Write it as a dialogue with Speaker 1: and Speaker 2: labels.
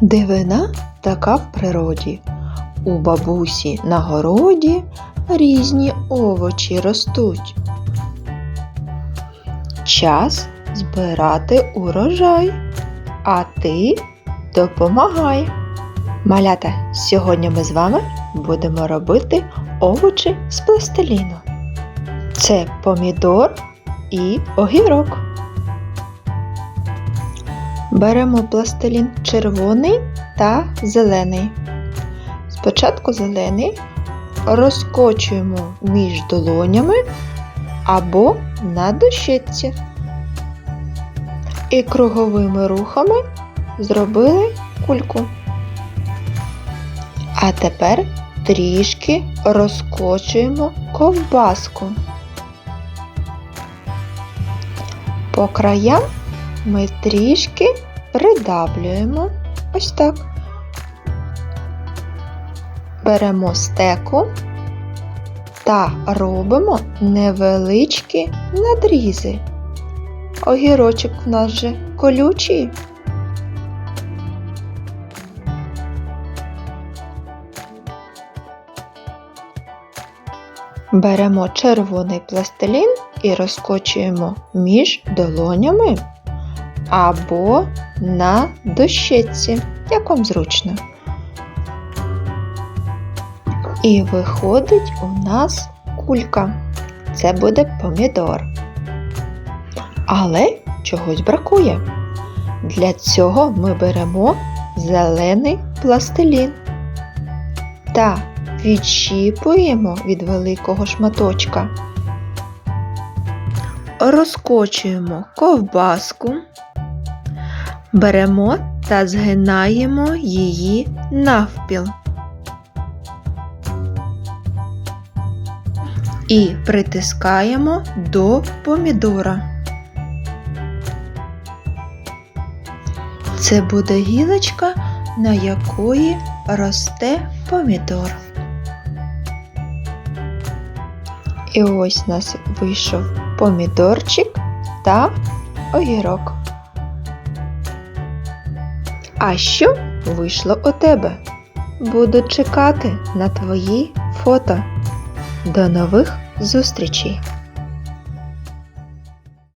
Speaker 1: Дивина така в природі. У бабусі на городі різні овочі ростуть. Час збирати урожай, а ти допомагай. Малята, сьогодні ми з вами будемо робити овочі з пластиліну. Це помідор і огірок. Беремо пластилін червоний та зелений. Спочатку зелений розкочуємо між долонями або на дощечці. І круговими рухами зробили кульку. А тепер трішки розкочуємо ковбаску. По краям ми трішки придавлюємо ось так. Беремо стеку та робимо невеличкі надрізи. Огірочок в нас же колючий. Беремо червоний пластилін і розкочуємо між долонями або на дощечці, як вам зручно. І виходить у нас кулька. Це буде помідор. Але чогось бракує. Для цього ми беремо зелений пластилін та відщіпуємо від великого шматочка. Розкочуємо ковбаску, беремо та згинаємо її навпіл. І притискаємо до помідора. Це буде гілочка, на якої росте помідор. І ось у нас вийшов помідорчик та огірок. А що вийшло у тебе? Буду чекати на твої фото. До нових зустрічей!